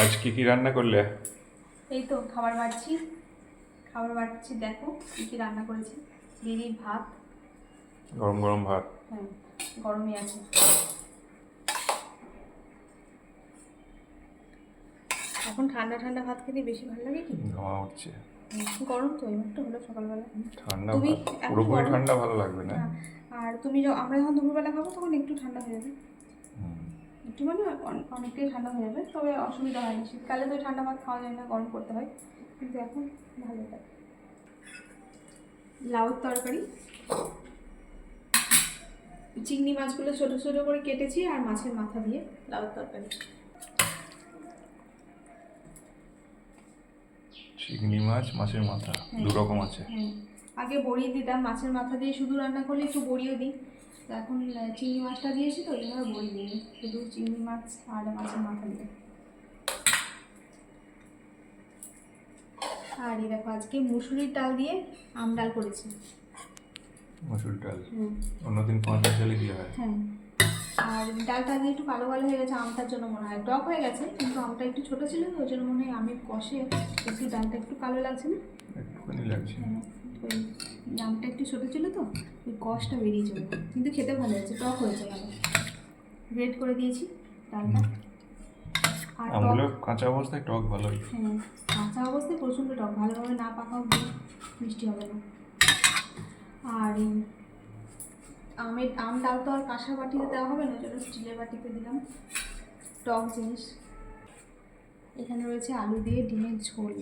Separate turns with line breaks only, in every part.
আজ কি কি রান্না করলে?
এই তো খাবার বাড়ছি। খাবার বাড়ছি দেখো কী কী রান্না করেছি। দিদি ভাত।
গরম গরম ভাত।
হ্যাঁ গরমই আছে। এখন ঠান্ডা ঠান্ডা ভাত খেতে বেশি ভালো লাগে কি?
ধোঁয়া উঠছে।
গরম তো একটু হলো সকালবেলা।
ঠান্ডা পুরোপুরি ঠান্ডা ভালো লাগবে না।
হ্যাঁ, আর তুমি আমরা যখন দুপুরবেলা খাব তখন একটু ঠান্ডা হয়ে যাবে। একটু মানে অনেকটাই ঠান্ডা হয়ে যাবে তবে অসুবিধা হয় না শীতকালে তো ঠান্ডা ভাত খাওয়া যায় না গরম করতে হয়। কিন্তু এখন ভালো লাগে। লাউর তরকারি। চিংড়ি মাছগুলো ছোট ছোট করে কেটেছি আর মাছের মাথা দিয়ে লাউর তরকারি।
চিংড়ি মাছ মাছের মাথা দু রকম আছে।
হ্যাঁ। আগে বড়ি দিতাম মাছের মাথা দিয়ে শুধু রান্না করলে একটু বড়িও দিই। এখন চিংড়ি মাছটা দিয়েছি তো ওই জন্য বড়ি দিই শুধু চিংড়ি মাছ আর মাছের মাথা দিয়ে। আর এই দেখো আজকে মুসুরির ডাল দিয়ে আম ডাল করেছি।
মসুর ডাল? অন্যদিন পাঁচটা চালে কি হয়?
হ্যাঁ। আর ডালটা দিয়ে একটু কালো কালো হয়ে গেছে আমটার জন্য মনে হয়। টক হয়ে গেছে কিন্তু আমটা একটু ছোটো ছিল তো ওই জন্য মনে হয় আমের কষে একটু ডালটা একটু কালো লাগছে না?
একটুখানি লাগছে।
হ্যাঁ, ওই আমটা একটু ছোটো ছিল তো ওই কষটা বেরিয়ে যাবে কিন্তু খেতে ভালো হয়েছে টক হয়েছে ভালো। গ্রেড করে দিয়েছি ডালটা। আর
কাঁচা অবস্থায় টক ভালোই।
হ্যাঁ কাঁচা অবস্থায় প্রচণ্ড টক ভালোভাবে না পাকা অবধি মিষ্টি হবে না। আর আমের আম ডাল তো আর কাঁসা বাটিতে দেওয়া হবে না ওই স্টিলের বাটিতে দিলাম টক জিনিস। এখানে রয়েছে আলু দিয়ে ডিমের ঝোল।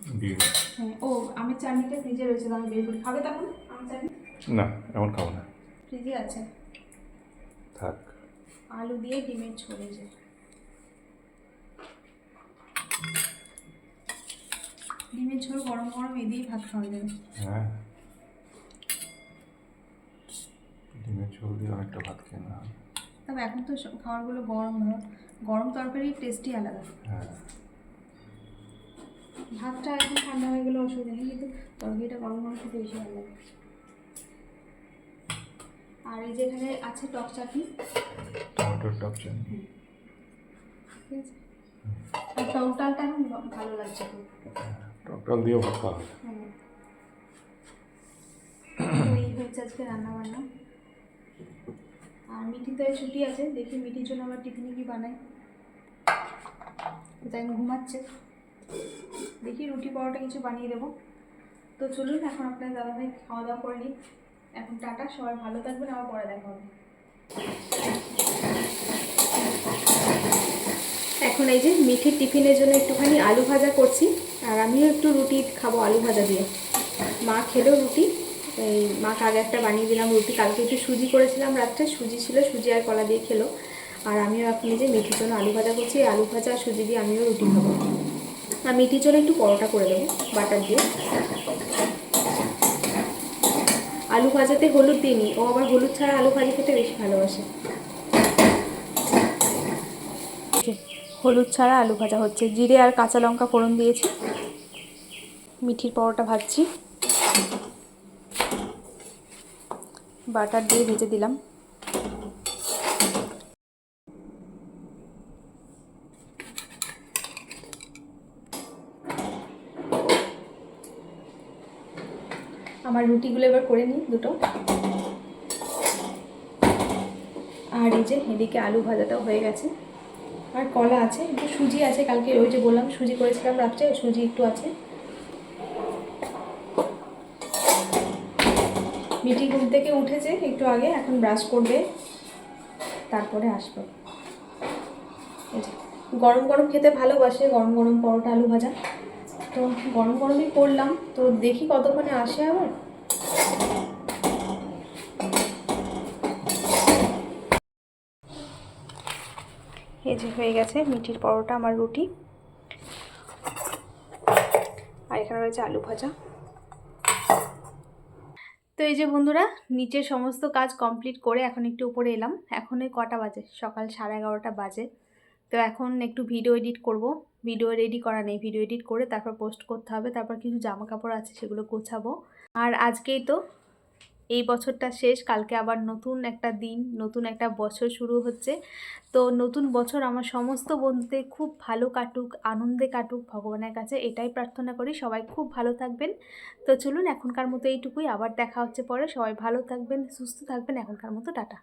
হ্যাঁ ও আমের চাটনিটা ফ্রিজে রয়েছে আমি বের করি খাবে তখন? আমের চাটনি
না এমন খাব না।
ফ্রিজে আছে।
থাক।
আলু দিয়ে ডিমের ঝোল এই যে। ডিমের ঝোল গরম গরম এ ভাত খাওয়া যাবে
হ্যাঁ। ডিমের ঝোল দিয়ে অনেকটা ভাত খেয়ে না
তবে এখন তো খাবারগুলো গরম গরম তরকারির টেস্টই আলাদা।
হ্যাঁ।
ভাতটা এখন ঠান্ডা হয়ে গেলে অসুবিধা নেই কিন্তু তরকারিটা গরম গরম খেতে বেশি ভালো লাগে। আর এই যে এখানে আছে টক চাটনি।
টমেটোর টক চাটনি।
ঠিক আছে। আর টক ডালটা এখন ভালো লাগছে খুব।
টক ডাল দিয়েও ভাত খাওয়া
এই হচ্ছে আজকে রান্না বান্না আর মিঠি তো ছুটি আছে দেখি মিঠির জন্য আবার টিফিনে কি বানাই তাই ঘুমাচ্ছে। দেখি রুটি পরোটা কিছু বানিয়ে দেবো। তো চলুন, এখন আপনার দাদাভাই খাওয়া দাওয়া করে নিই এখন টাটা, সবাই ভালো থাকবেন, আবার পরে দেখা হবে। এখন এই যে মিঠির টিফিনের জন্য একটুখানি আলু ভাজা করছি, আর আমিও একটু রুটি খাব আলু ভাজা দিয়ে। মা খেলো রুটি, এই মাকে আগে একটা বানিয়ে দিলাম রুটি, কালকে একটু সুজি করেছিলাম রাত্রে, সুজি ছিল, সুজি আর কলা দিয়ে খেলো। আর আমিও এখন যে মিঠির জন্য আলু ভাজা করছি আলু ভাজা আর সুজি দিয়ে আমিও রুটি খাব। আর মিঠির জন্য একটু পরোটা করে দেবো বাটার দিয়ে। আলু ভাজাতে হলুদ দিইনি, ও আবার হলুদ ছাড়া আলু ভাজি খেতে বেশি ভালোবাসে। হলুদ ছাড়া আলু ভাজা হচ্ছে। জিরে আর কাঁচা লঙ্কা ফোড়ন দিয়েছি। মিঠির পরোটা ভাজছি। বাটার দিয়ে ভেজে দিলাম। আমার রুটিগুলো এবার করে নিই দুটো। আর এই যে এদিকে আলু ভাজাটাও হয়ে গেছে। আর কলা আছে, একটু সুজি আছে কালকে, ওই যে বললাম সুজি করেছিলাম রাত্রে, সুজি একটু আছে। মিটি ঘুম থেকে উঠেছে একটু আগে, এখন ব্রাশ করবে, তারপরে আসবে। গরম গরম খেতে ভালোবাসে, গরম গরম পরোটা, আলু ভাজা। তো গরম গরমই করলাম। তো দেখি কতক্ষণে আসে আবার। এই যে হয়ে গেছে মিঠির পরোটা, আমার রুটি। আর এখানে রয়েছে আলু ভাজা। তো এই যে বন্ধুরা নিচের সমস্ত কাজ কমপ্লিট করে এখন একটু উপরে এলাম। এখন কটা বাজে? সকাল সাড়ে এগারোটা বাজে। তো এখন একটু ভিডিও এডিট করব। ভিডিও রেডি করা নেই। ভিডিও এডিট করে তারপর পোস্ট করতে হবে। তারপর কিছু জামা কাপড় আছে সেগুলো গোছাবো। আর আজকেই তো এই বছরটা শেষ। কালকে আবার নতুন একটা দিন, নতুন একটা বছর শুরু হচ্ছে। তো নতুন বছর আমার সমস্ত বন্ধুদের খুব ভালো কাটুক, আনন্দে কাটুক, ভগবানের কাছে এটাই প্রার্থনা করি। সবাই খুব ভালো থাকবেন। তো চলুন এখনকার মতো এইটুকুই। আবার দেখা হচ্ছে পরে। সবাই ভালো থাকবেন, সুস্থ থাকবেন। এখনকার মতো টাটা।